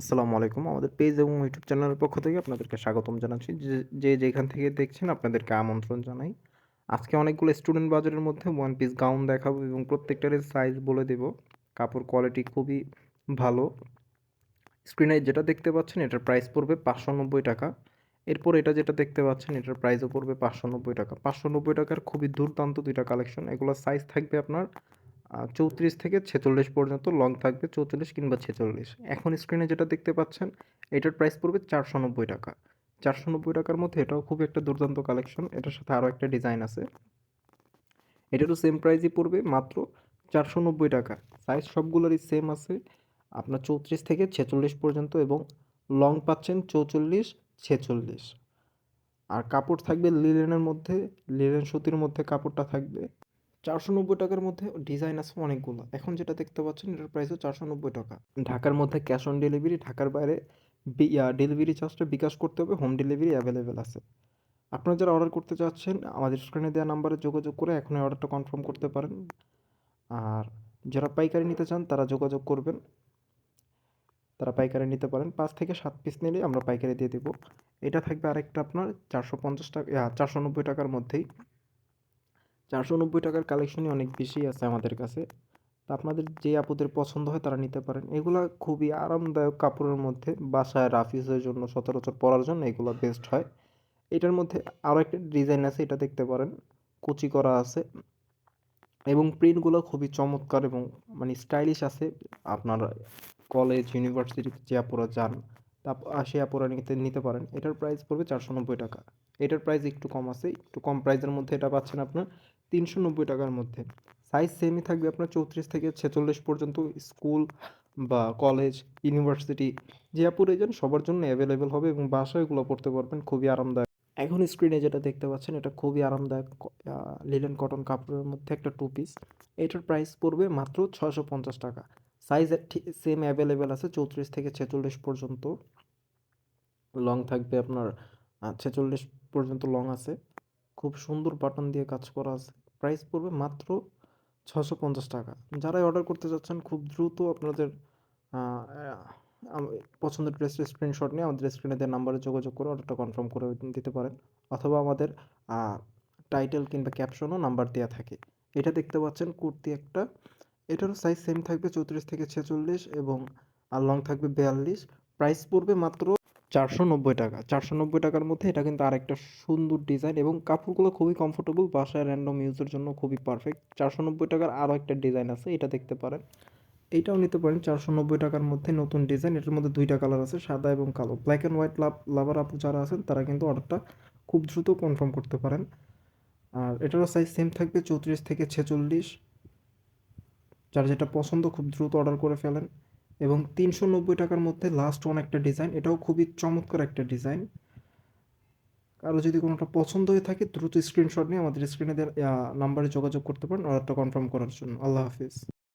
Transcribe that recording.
আসসালামু আলাইকুম। আমাদের পেজ এবং ইউটিউব চ্যানেলের পক্ষ থেকে আপনাদেরকে স্বাগতম জানাচ্ছি। যে যেখান থেকে দেখছেন আপনাদেরকে আমন্ত্রণ জানাই। আজকে অনেকগুলো স্টুডেন্ট বাজারের মধ্যে ওয়ান পিস গাউন দেখাবো এবং প্রত্যেকটার সাইজ বলে দেব। কাপড় কোয়ালিটি খুবই ভালো। স্ক্রিনে যেটা দেখতে পাচ্ছেন, এটার প্রাইস পড়বে পাঁচশো নব্বই টাকা। এরপর এটা যেটা দেখতে পাচ্ছেন, এটার প্রাইসও পড়বে পাঁচশো নব্বই টাকা। পাঁচশো নব্বই টাকার খুবই দুর্দান্ত দুইটা কালেকশন এগুলোর সাইজ থাকবে আপনার চৌত্রিশ থেকে ছেচল্লিশ পর্যন্ত লং থাকবে চৌচল্লিশ কিংবা ছেচল্লিশ। এখন স্ক্রিনে যেটা দেখতে পাচ্ছেন, এটার প্রাইস পড়বে চারশো নব্বই টাকা। চারশো নব্বই টাকার মধ্যে এটাও খুব একটা দুর্দান্ত কালেকশন এটার সাথে আরও একটা ডিজাইন আছে। এটারও সেম প্রাইসই পড়বে মাত্র চারশো নব্বই টাকা। সাইজ সবগুলোরই সেম আছে। আপনার চৌত্রিশ থেকে ছেচল্লিশ পর্যন্ত এবং লং পাচ্ছেন চৌচল্লিশ, ছেচল্লিশ। আর কাপড় থাকবে লিলেনের মধ্যে লিলেন সুতির মধ্যে কাপড়টা থাকবে। চারশো নব্বই টাকার মধ্যে ডিজাইন আছে অনেকগুলো। এখন যেটা দেখতে পাচ্ছেন, এটার প্রাইসও চারশো নব্বই টাকা। ঢাকার মধ্যে ক্যাশ অন ডেলিভারি ঢাকার বাইরে ডেলিভারি চার্জটা বিকাশ করতে হবে হোম ডেলিভারি অ্যাভেলেবেল আছে। আপনারা যারা অর্ডার করতে চাচ্ছেন, আমাদের স্ক্রিনে দেওয়া নাম্বারে যোগাযোগ করে এখনই অর্ডারটা কনফার্ম করতে পারেন। আর যারা পাইকারি নিতে চান, তারা যোগাযোগ করবেন। তারা পাইকারি নিতে পারেন। পাঁচ থেকে সাত পিস নিলে আমরা পাইকারি দিয়ে দেবো। এটা থাকবে আরেকটা আপনার চারশো পঞ্চাশ টাকা চারশো নব্বই টাকার মধ্যেই। চারশো নব্বই টাকার কালেকশনই অনেক বেশি আছে আমাদের কাছে। তা আপনাদের যে আপুদের পছন্দ হয় তারা নিতে পারেন। এগুলা খুবই আরামদায়ক কাপড়ের মধ্যে বাসায় রাফিজের জন্য সচরাচর পরার জন্য এগুলো বেস্ট হয়। এটার মধ্যে আরও একটা ডিজাইন আছে, এটা দেখতে পারেন। কুচি করা আছে। এবং প্রিন্টগুলো খুবই চমৎকার এবং মানে স্টাইলিশ আছে। আপনার কলেজ ইউনিভার্সিটি যে আপুরা যান, তা সে আপুরা নিতে নিতে পারেন। এটার প্রাইস পড়বে চারশো নব্বই টাকা। এটার প্রাইস একটু কম আছে, একটু কম প্রাইসের মধ্যে এটা পাচ্ছেন আপনার তিনশো নব্বই টাকার মধ্যে। সাইজ সেমই থাকবে আপনার চৌত্রিশ থেকে ছেচল্লিশ পর্যন্ত স্কুল বা কলেজ ইউনিভার্সিটি যে আপুরে যান সবার জন্য অ্যাভেলেবেল হবে এবং বাসায় এগুলো পড়তে পারবেন, খুবই আরামদায়ক। এখন স্ক্রিনে যেটা দেখতে পাচ্ছেন, এটা খুবই আরামদায়ক লিলেন কটন কাপড়ের মধ্যে একটা টু পিস এটার প্রাইস পড়বে মাত্র ছশো পঞ্চাশ টাকা। সাইজ সেম অ্যাভেলেবেল আছে চৌত্রিশ থেকে ছেচল্লিশ পর্যন্ত। লং থাকবে আপনার ছেচল্লিশ পর্যন্ত লং আছে। খুব সুন্দর বাটন দিয়ে কাজ করা আছে। প্রাইস পড়বে মাত্র ছশো পঞ্চাশ টাকা। যারাই অর্ডার করতে চাচ্ছেন খুব দ্রুত আপনাদের পছন্দের ড্রেসের স্ক্রিনশট নিয়ে আমাদের স্ক্রিনে দেওয়ার নাম্বারে যোগাযোগ করে অর্ডারটা কনফার্ম করে দিতে পারেন। অথবা আমাদের টাইটেল কিংবা ক্যাপশনও নাম্বার দেওয়া থাকে। এটা দেখতে পাচ্ছেন, কুর্তি একটা। এটারও সাইজ সেম থাকবে চৌত্রিশ থেকে ছেচল্লিশ এবং আর লং থাকবে বিয়াল্লিশ। প্রাইস পড়বে মাত্র চারশো নব্বই টাকা। চারশো নব্বই টাকার মধ্যে এটা কিন্তু আরেকটা সুন্দর ডিজাইন এবং কাপড়গুলো খুবই কমফোর্টেবল বাসায় র্যান্ডম ইউজের জন্য খুবই পারফেক্ট চারশো নব্বই টাকার আরও একটা ডিজাইন আছে, এটা দেখতে পারেন। এইটাও নিতে পারেন, চারশো নব্বই টাকার মধ্যে নতুন ডিজাইন এটার মধ্যে দুইটা কালার আছে, সাদা এবং কালো। Black and white love lover আপু যারা আছেন, তারা কিন্তু অর্ডারটা খুব দ্রুত কনফার্ম করতে পারেন। আর এটারও সাইজ সেম থাকবে চৌত্রিশ থেকে ছেচল্লিশ। যার যেটা পছন্দ, খুব দ্রুত অর্ডার করে ফেলেন। এবং তিনশো নব্বই টাকার মধ্যে লাস্ট ওয়ান একটা ডিজাইন এটাও খুবই চমৎকার একটা ডিজাইন কারও যদি কোনোটা পছন্দ হয়ে থাকে, দ্রুত স্ক্রিনশট নিয়ে আমাদের স্ক্রিনে নাম্বারে যোগাযোগ করতে পারেন অর্ডারটা কনফার্ম করার জন্য। আল্লাহ হাফিজ।